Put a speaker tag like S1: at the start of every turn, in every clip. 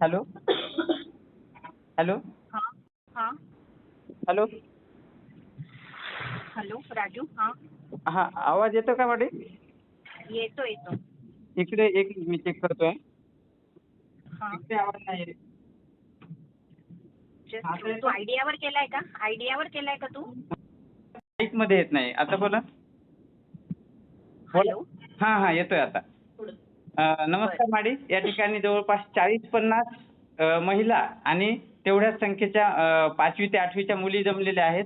S1: Hello? Hello?
S2: हा हा.
S1: Hello?
S2: Hello Raju हा.
S1: हा आवाज येतो का मॅडम
S2: येतो येतो.
S1: इकडे एक मी चेक करतोय.
S2: हा.
S1: इकडे आवाज नाही येत.
S2: Just
S1: आता येतो?
S2: तू आयडियावर केलाय का? आयडियावर केलाय का तू?
S1: माईकमध्ये येत नाही. आता बोला.
S2: हॅलो?
S1: हा हा येतोय आता. नमस्कार मॅडम या ठिकाणी जवळपास चाळीस पन्नास महिला आणि तेवढ्याच संख्येच्या पाचवी ते आठवीच्या मुली जमलेल्या आहेत.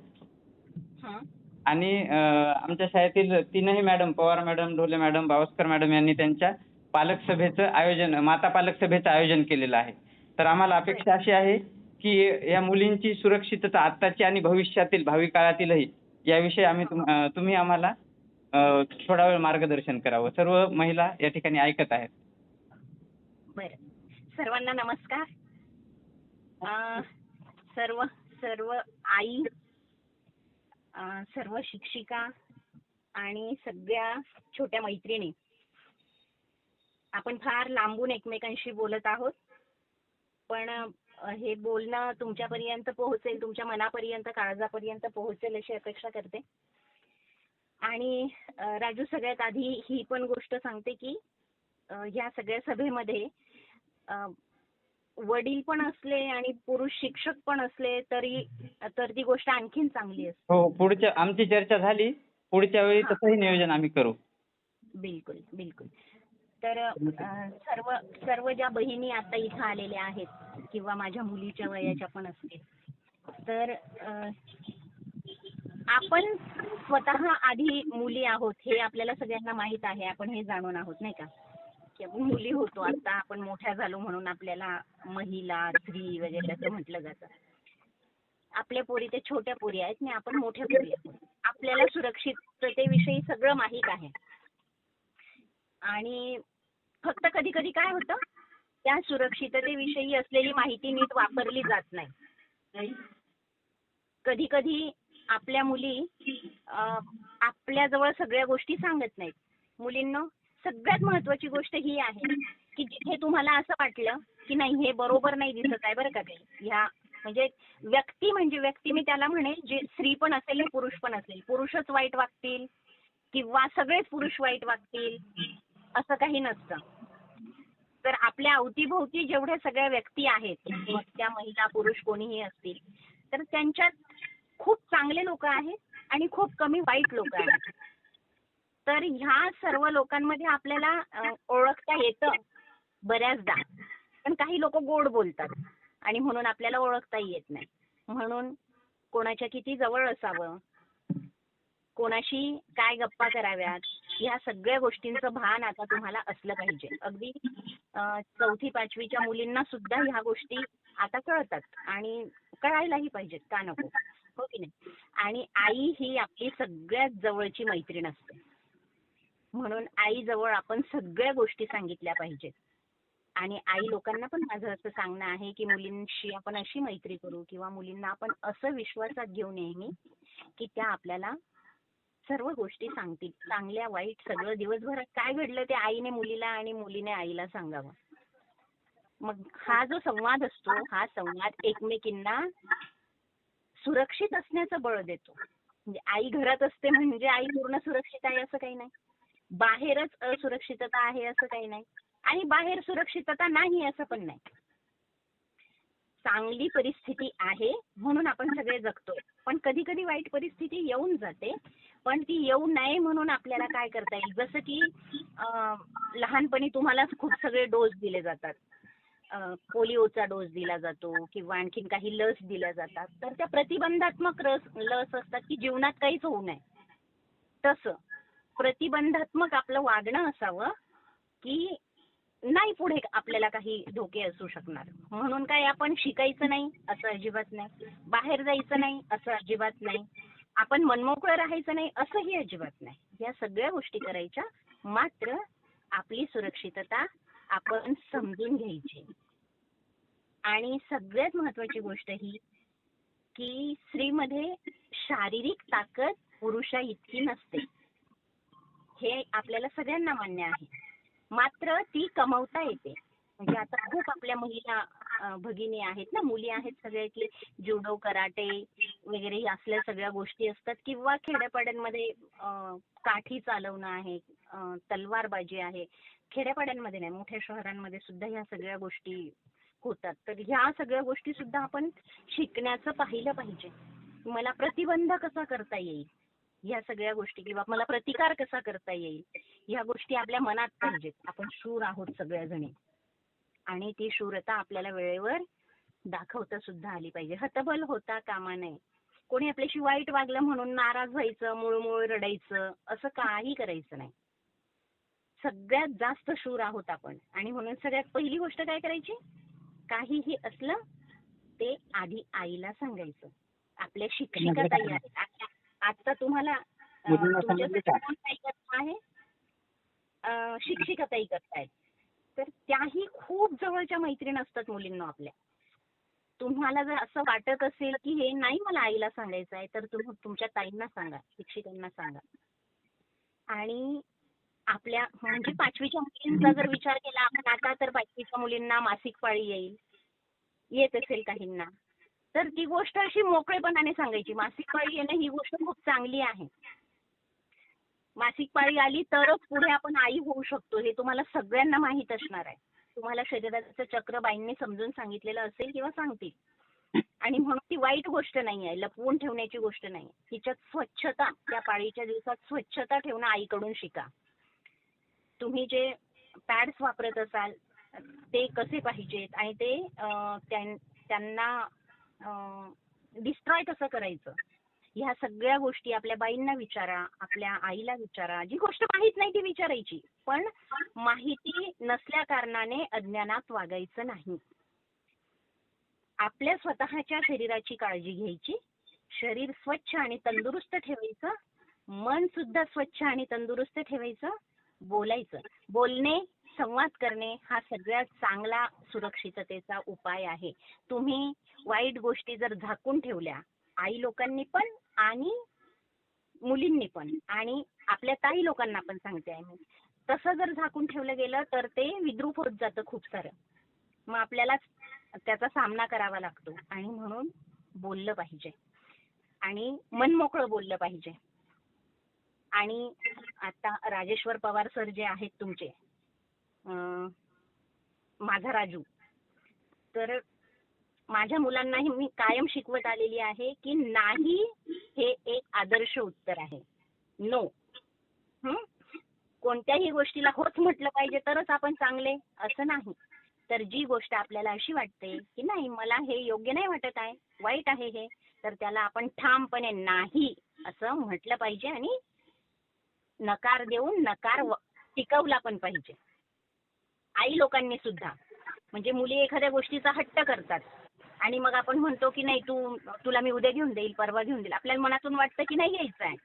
S1: आणि आमच्या शाळेतील तीनही madam Pawar madam Dhole madam Bawaskar madam यांनी त्यांच्या पालक सभेचं आयोजन माता पालक सभेचं आयोजन केलेलं आहे. तर आम्हाला अपेक्षा अशी आहे की या मुलींची सुरक्षितता आत्ताची आणि भविष्यातील भावी काळातीलही याविषयी आम्ही तुम्ही आम्हाला थोडा वेळ मार्गदर्शन करावं. सर्व महिला या ठिकाणी ऐकत आहेत.
S2: बर. सर्वांना नमस्कार. सर्व सर्व आई सर्व शिक्षिका आणि सगळ्या छोट्या मैत्रिणी आपण फार लांबून एकमेकांशी बोलत आहोत. पण हे बोलणं तुमच्यापर्यंत पोहोचेल तुमच्या मनापर्यंत काळजापर्यंत पोहोचेल अशी अपेक्षा करते. आणि राजू सगळ्यात आधी ही पण गोष्ट सांगते की ह्या सगळ्या सभेमध्ये वडील पण असले आणि पुरुष शिक्षक पण असले तरी तर ती गोष्ट आणखीन चांगली असते.
S1: हो पुढच्या आमची चर्चा झाली. पुढच्या वेळी. तसंही नियोजन आम्ही करू.
S2: बिलकुल बिलकुल. तर अं, सर्व सर्व ज्या बहिणी आता इथं आलेल्या आहेत किंवा माझ्या मुलीच्या वयाच्या पण असतील तर अं, आपण स्वतः आधी मुली आहोत हे आपल्याला सगळ्यांना माहीत आहे. आपण हे जाणून आहोत नाही का? की आपण मुली होतो. आता आपण मोठ्या झालो म्हणून आपल्याला महिला स्त्री वगैरे असं म्हटलं जातं. आपल्या पोरी ते छोट्या पोरी आहेत आणि आपण मोठ्या पोरी आहोत. आपल्याला सुरक्षिततेविषयी सगळं माहीत आहे. आणि फक्त कधी कधी काय होतं? त्या सुरक्षिततेविषयी असलेली माहिती नीट वापरली जात नाही. कधी कधी आपल्या मुली आपल्याजवळ सगळ्या गोष्टी सांगत नाहीत. मुलींनो सगळ्यात महत्वाची गोष्ट ही आहे की जिथे तुम्हाला असं वाटलं की नाही हे बरोबर नाही दिसत आहे बरं का ते. ह्या म्हणजे व्यक्ती म्हणजे व्यक्ती मी त्याला म्हणेल जे स्त्री पण असेल आणि पुरुष पण असेल. पुरुषच वाईट वागतील किंवा सगळेच पुरुष वाईट वागतील असं काही नसतं. तर आपल्या अवतीभोवती जेवढ्या सगळ्या व्यक्ती आहेत मग त्या महिला पुरुष कोणीही असतील तर त्यांच्यात खूप चांगले लोक आहेत आणि खूप कमी वाईट लोक आहेत. तर ह्या सर्व लोकांमध्ये आपल्याला ओळखता येतं बऱ्याचदा. पण काही लोक गोड बोलतात आणि म्हणून आपल्याला ओळखता येत नाही. म्हणून कोणाच्या किती जवळ असावं कोणाशी काय गप्पा कराव्यात ह्या सगळ्या गोष्टींचं भान आता तुम्हाला असलं पाहिजे. अगदी चौथी पाचवीच्या मुलींना सुद्धा ह्या गोष्टी आता कळतात आणि कळायलाही पाहिजेत का नको? हो की नाही? आणि आई ही आपली सगळ्यात जवळची मैत्रीण असते. म्हणून आईजवळ आपण सगळ्या गोष्टी सांगितल्या पाहिजेत. आणि आई लोकांना पण माझं असं सांगणं आहे की मुलींशी आपण अशी मैत्री करू किंवा मुलींना आपण असं विश्वासात घेऊ नेहमी की त्या आपल्याला सर्व गोष्टी सांगतील. चांगल्या वाईट सगळं दिवसभरात काय घडलं ते आईने मुलीला आणि मुलीने आईला सांगावं. मग हा जो संवाद असतो हा संवाद एकमेकींना सुरक्षित असण्याचं बळ देतो. म्हणजे आई घरात असते म्हणजे आई पूर्ण सुरक्षित आहे असं काही नाही. बाहेरच असुरक्षितता आहे असं काही नाही. आणि बाहेर सुरक्षितता नाही असं पण नाही. चांगली परिस्थिती आहे म्हणून आपण सगळे जगतोय पण कधी कधी वाईट परिस्थिती येऊन जाते. पण ती येऊ नये म्हणून आपल्याला काय करता येईल? जसं की लहानपणी तुम्हाला खूप सगळे डोस दिले जातात. पोलिओचा डोस दिला जातो किंवा आणखीन काही लस दिल्या जातात तर त्या प्रतिबंधात्मक रस लस असतात की जीवनात काहीच होऊ नये. तसं प्रतिबंधात्मक आपलं वागणं असावं की नाही पुढे आपल्याला काही धोके असू शकणार. म्हणून काय आपण शिकायचं नाही असं अजिबात नाही. बाहेर जायचं नाही असं अजिबात नाही. आपण मनमोकळं राहायचं नाही असंही अजिबात नाही. या सगळ्या गोष्टी करायच्या मात्र आपली सुरक्षितता आपण समजून घ्यायची. आणि सगळ्यात महत्वाची गोष्ट ही की स्त्रीमध्ये शारीरिक ताकद पुरुषा इतकी नसते. हे आपल्याला सगळ्यांना मान्य आहे. मात्र ती कमवता येते. म्हणजे आता खूप आपल्या महिला भगिनी आहेत ना मुली आहेत सगळ्या की जुडो कराटे वगैरे असल्या सगळ्या गोष्टी असतात. किंवा खेड्यापाड्यांमध्ये काठी चालवणं आहे तलवारबाजी आहे. खेड्यापाड्यांमध्ये नाही मोठ्या शहरांमध्ये सुद्धा ह्या सगळ्या गोष्टी होतात. तर ह्या सगळ्या गोष्टी सुद्धा आपण शिकण्याचं पाहिलं पाहिजे. मला प्रतिबंध कसा करता येईल? ह्या सगळ्या गोष्टी किंवा मला प्रतिकार कसा करता येईल? ह्या गोष्टी आपल्या मनात पाहिजेत. आपण शूर आहोत सगळ्याजणी. आणि ती शूरता आपल्याला वेळेवर दाखवता सुद्धा आली पाहिजे. हतबल होता कामा नये. कोणी आपल्याशी वाईट वागलं म्हणून नाराज व्हायचं मुळमुळ रडायचं असं काही करायचं नाही. सगळ्यात जास्त शूर आहोत आपण. आणि म्हणून सगळ्यात पहिली गोष्ट काय करायची? काहीही असलं ते आधी आईला सांगायचं. आपल्या शिक्षिका ताई आहेत. आता- तुम्हाला आहे. शिक्षिका ताई करतायत तर त्याही खूप जवळच्या मैत्रीण असतात मुलींना आपल्या. तुम्हाला जर असं वाटत असेल की हे नाही मला आईला सांगायचं आहे तर तुम्ही तुमच्या ताईंना सांगा शिक्षिकांना सांगा. आणि आपल्या म्हणजे पाचवीच्या मुलींचा जर विचार केला आपण आता तर पाचवीच्या मुलींना मासिक पाळी येईल. येत असेल काहींना. तर ती गोष्ट अशी मोकळेपणाने सांगायची मासिक पाळी येणं ही गोष्ट खूप चांगली आहे. मासिक पाळी आली तरच पुढे आपण आई होऊ शकतो हे तुम्हाला सगळ्यांना माहीत असणार आहे. तुम्हाला शरीराचं चक्र बाईंनी समजून सांगितलेलं असेल किंवा सांगतील. आणि म्हणून ती वाईट गोष्ट नाही आहे लपवून ठेवण्याची गोष्ट नाही तिच्यात स्वच्छता त्या पाळीच्या दिवसात स्वच्छता ठेवणं आईकडून शिका. तुम्ही जे पॅड्स वापरत असाल ते कसे पाहिजेत? आणि ते त्यां- त्यांना डिस्ट्रॉय कसं करायचं? ह्या सगळ्या गोष्टी आपल्या बाईंना विचारा आपल्या आईला विचारा. जी गोष्ट माहीत नाही ती विचारायची. पण माहिती नसल्या कारणाने अज्ञानात वागायचं नाही. आपल्या स्वतःच्या शरीराची काळजी घ्यायची. शरीर स्वच्छ आणि तंदुरुस्त ठेवायचं. मन सुद्धा स्वच्छ आणि तंदुरुस्त ठेवायचं. बोलायचं. बोलणे संवाद करणे हा सगळ्यात चांगला सुरक्षिततेचा उपाय आहे. तुम्ही वाईट गोष्टी जर झाकून ठेवल्या आई लोकांनी पण आणि मुलींनी पण आणि आपल्या ताई लोकांना पण सांगते आहे मी. तसं जर झाकून ठेवलं गेलं तर ते विद्रूप होत जातं खूप सारं. मग आपल्याला त्याचा सामना करावा लागतो आणि म्हणून बोललं पाहिजे. आणि मन मोकळं बोललं पाहिजे. आणि आता राजेश्वर पवार सर जे आहेत तुमचे माझा राजू. तर माझ्या मुलांनाही मी कायम शिकवत आलेली आहे की नाही हे एक आदर्श उत्तर आहे. नो कोणत्याही गोष्टीला होच म्हटलं पाहिजे तरच आपण चांगले असं नाही. तर जी गोष्ट आपल्याला अशी वाटते की नाही मला हे योग्य नाही वाटत आहे वाईट आहे हे तर त्याला आपण ठामपणे नाही असं म्हटलं पाहिजे आणि नकार देऊन नकार टिकवला पण पाहिजे. आई लोकांनी सुद्धा. म्हणजे मुली एखाद्या गोष्टीचा हट्ट करतात. आणि मग आपण म्हणतो की नाही तू तुला मी उद्या घेऊन देईल परवा घेऊन देईल. आपल्याला मनातून वाटतं की नाही घ्यायचं आहे.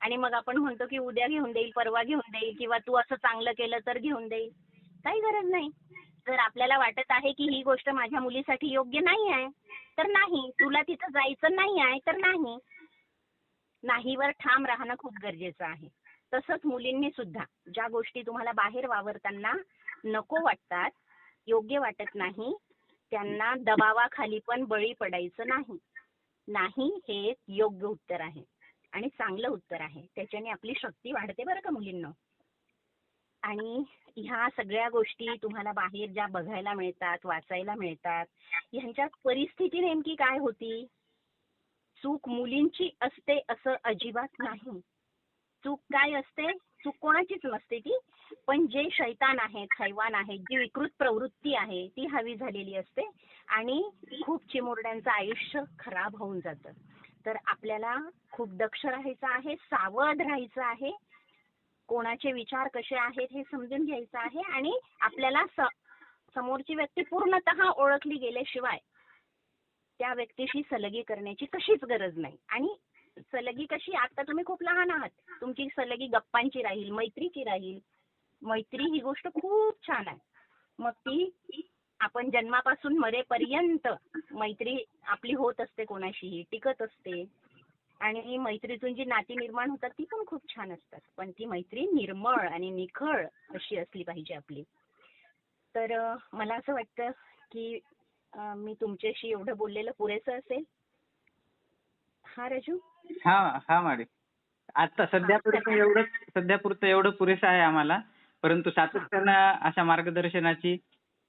S2: आणि मग आपण म्हणतो की उद्या घेऊन देईल परवा घेऊन देईल किंवा तू असं चांगलं केलं तर घेऊन देईल. काही गरज नाही. जर आपल्याला वाटत आहे की ही गोष्ट माझ्या मुलीसाठी योग्य नाही आहे तर नाही. तुला तिथं जायचं नाही आहे तर नाही. नाहीवर ठाम राहणं खूप गरजेचं आहे. तसंच मुलींनी सुद्धा ज्या गोष्टी तुम्हाला बाहेर वावरताना नको वाटतात योग्य वाटत नाही त्यांना दबावाखाली पण बळी पडायचं नाही. नाही हे एक योग्य उत्तर आहे आणि चांगलं उत्तर आहे. त्याच्याने आपली शक्ती वाढते बरं का मुलींना? आणि ह्या सगळ्या गोष्टी तुम्हाला बाहेर ज्या बघायला मिळतात वाचायला मिळतात ह्यांच्यात परिस्थिती नेमकी काय होती? चूक मुलींची असते असं अजिबात नाही. चूक काय असते? चूक कोणाचीच नसते ती. पण जे शैतान आहेत हैवान आहेत जी विकृत प्रवृत्ती आहे ती हवी झालेली असते. आणि खूप चिमुरड्यांचं आयुष्य खराब होऊन जातं. तर आपल्याला खूप दक्ष राहायचं आहे सावध राहायचं आहे. कोणाचे विचार कसे आहेत हे समजून घ्यायचं आहे. आणि आपल्याला समोरची व्यक्ती पूर्णतः ओळखली गेल्याशिवाय त्या व्यक्तीशी सलगी करण्याची कशीच गरज नाही. आणि सलगी कशी आता तुम्ही खूप लहान आहात. तुमची सलगी गप्पांची राहील मैत्रीची राहील. मैत्री ही गोष्ट खूप छान आहे. मग ती आपण जन्मापासून मरेपर्यंत मैत्री आपली होत असते कोणाशीही टिकत असते. आणि मैत्रीतून जी नाती निर्माण होतात ती पण खूप छान असतात. पण ती मैत्री निर्मळ आणि निखळ अशी असली पाहिजे आपली. तर मला असं वाटतं की मी तुमच्याशी एवढं बोललेलं पुरेसं असेल. हा राजू?
S1: हा हा मॅडम आता सध्या पुरतं एवढंच सध्या पुरतं एवढं पुरेसं आहे आम्हाला. परंतु सातत्यानं अशा मार्गदर्शनाची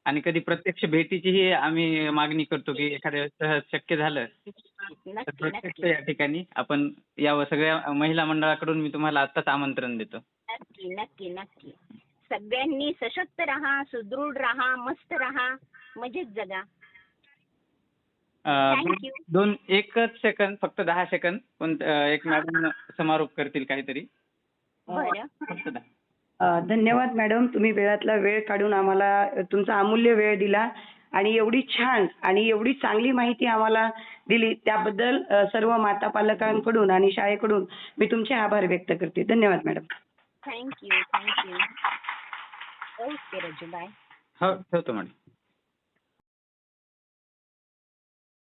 S1: आणि कधी प्रत्यक्ष भेटीचीही आम्ही मागणी करतो की एखाद्या वेळेस सहज शक्य झालं तर
S2: नक्की
S1: प्रत्यक्ष
S2: नक्की
S1: या ठिकाणी आपण यावं. सगळ्या महिला मंडळाकडून मी तुम्हाला आत्ताच आमंत्रण देतो.
S2: नक्की नक्की नक्की. सगळ्यांनी सशक्त राहा सुदृढ राहा मस्त राहा मजेत जगा.
S1: दोन एकच सेकंद फक्त दहा सेकंद पण एक मॅडम समारोप करतील काहीतरी.
S2: बरं.
S1: फक्त दहा.
S3: अ, धन्यवाद मॅडम तुम्ही वेळातला वेळ काढून आम्हाला तुमचा अमूल्य वेळ दिला आणि एवढी छान आणि एवढी चांगली माहिती आम्हाला दिली. त्याबद्दल सर्व माता पालकांकडून आणि शाळेकडून मी तुमचे आभार व्यक्त करते. धन्यवाद madam.
S2: Thank you thank you okay Raju bye
S1: हो ठेवतो मॅडम.